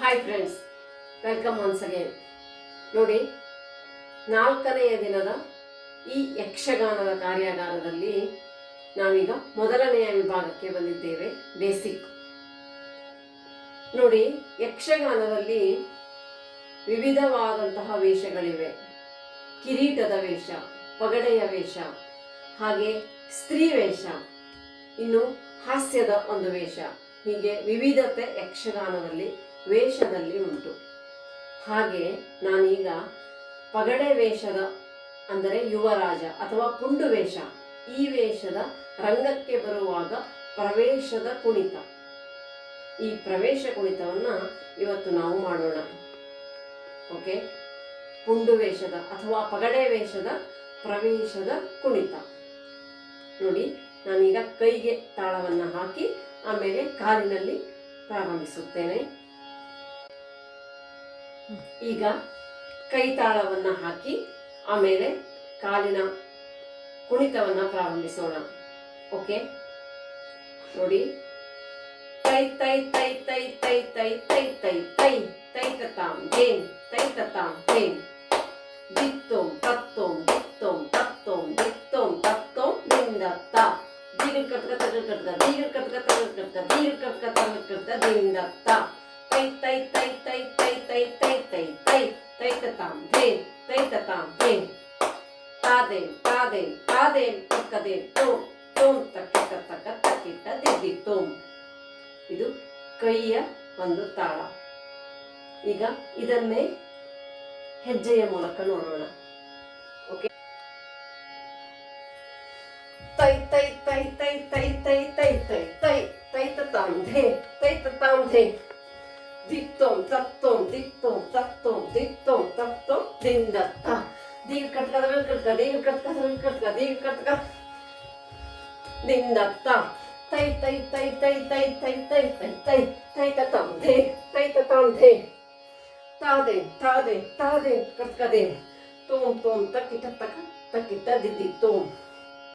Hi friends welcome once again ನೋಡಿ, ನಾಲ್ಕನೆಯ ದಿನದ ಈ ಯಕ್ಷಗಾನದ ಕಾರ್ಯಾಗಾರದಲ್ಲಿ ನಾವೀಗ ಮೊದಲನೆಯ ವಿಭಾಗಕ್ಕೆ ಬಂದಿದ್ದೇವೆ ಬೇಸಿಕ್ ನೋಡಿ, ಯಕ್ಷಗಾನದಲ್ಲಿ ವಿವಿಧವಾದಂತಹ ವೇಷಗಳಿವೆ. ಕಿರೀಟದ ವೇಷ, ಪಗಡೆಯ ವೇಷ, ಹಾಗೆ ಸ್ತ್ರೀ ವೇಷ, ಇನ್ನು ಹಾಸ್ಯದ ಒಂದು ವೇಷ. ಹೀಗೆ ವಿವಿಧತೆ ಯಕ್ಷಗಾನದಲ್ಲಿ ವೇಷದಲ್ಲಿ ಉಂಟು. ಹಾಗೆ ನಾನೀಗ ಪಗಡೆ ವೇಷದ ಅಂದರೆ ಯುವರಾಜ ಅಥವಾ ಪುಂಡು ವೇಷ, ಈ ವೇಷದ ರಂಗಕ್ಕೆ ಬರುವಾಗ ಪ್ರವೇಶದ ಕುಣಿತ. ಈ ಪ್ರವೇಶ ಕುಣಿತವನ್ನು ಇವತ್ತು ನಾವು ಮಾಡೋಣ. ಓಕೆ ಪುಂಡು ವೇಷದ ಅಥವಾ ಪಗಡೆ ವೇಷದ ಪ್ರವೇಶದ ಕುಣಿತ. ನೋಡಿ, ನಾನೀಗ ಕೈಗೆ ತಾಳವನ್ನು ಹಾಕಿ ಆಮೇಲೆ ಕಾಲಿನಲ್ಲಿ ಪ್ರಾರಂಭಿಸುತ್ತೇನೆ. ಈಗ ಕೈ ತಾಳವನ್ನ ಹಾಕಿ ಆಮೇಲೆ ಕಾಲಿನ ಕುಣಿತವನ್ನ ಪ್ರಾರಂಭಿಸೋಣ ಓಕೆ ನೋಡಿ ತೈ ತೈ ತೈ ತೈ ತೈ ತೈ ತೈ ತೈ ತೈ ತೈ ತತಾಂ ಜೇನ್ ತೈ ತತಾಂ ಜೇನ್ ಬಿತ್ತೋಂ ತತ್ತೋಂ ದಿತ್ತೋಂ ತತ್ತೋಂ ದಿತ್ತೋಂ ತತ್ತೋಂ ದಿಂದತ್ತ ದೀರ್ಘ ಕಟ್ಕ ತಗಲ್ ಕಟ್ಕ ದೀರ್ಘ ಕಟ್ಕ ತಗಲ್ ಕಟ್ಕ ದೀರ್ಘ ಕಟ್ಕ ತೈ ತೈ ತೈ ತೈ ತೈ ತೈ ತೈ ತೈ ತೈ ತೈ ತತಾಂ ಜೇನ್ ತೈ ತತಾಂ ಜೇನ್ ತಾದೇನ್ ತಾದೇನ್ ತಾದೇನ್ ತಕ್ಕದೇನ್ ತೋಂ ತೋಂ ತಕ್ಕಿಟ ತಕ್ಕ ತಕ್ಕಿಟ ದಿದ್ದಿ ತೋಂ ಇದು ಕೈಯ ಒಂದು ತಾಳ ಈಗ ಇದನ್ನೇ ಹೆಜ್ಜೆಯ ಮೂಲಕ ನೋಡೋಣ ಓಕೆ ತೈ ತೈ ತೈ ತೈ ತೈ ತೈ ತೈ ತೈ ತೈ ತೈ ತತಾಂ ಧೇ ತೈ ತತಾಂ ಧೇ ದಿತ್ತೋಂ ತತ್ತೋಂ ದಿತ್ತೋಂ ತತ್ತೋಂ ದಿತ್ತೋಂ ತತ್ತೋಂ ದಿಂದತ್ತ ದೀರ್ ಕಟ್ಕದ ಮೇಲ್ ಕಟ್ಕ ದೀರ್ ಕಟ್ಕದ ಮೇಲ್ ಕಟ್ಕ ದೀರ್ ಕಟ್ಕ ದಿಂದತ್ತ ತೈ ತೈ ತೈ ತೈ ತೈ ತೈ ತೈ ತೈ ತೈ ತೈ ತತಾಂ ಧೇ ತೈ ತತಾಂ ಧೇ ತಾದೆ ತಾದೆ ತಾದೆ ಕಟ್ಕದೆ ತೋಂ ತೋಂ ತಕ್ಕಿಟ ತಕ ತಕ್ಕಿಟ ದಿದ್ದಿ ತೋಂ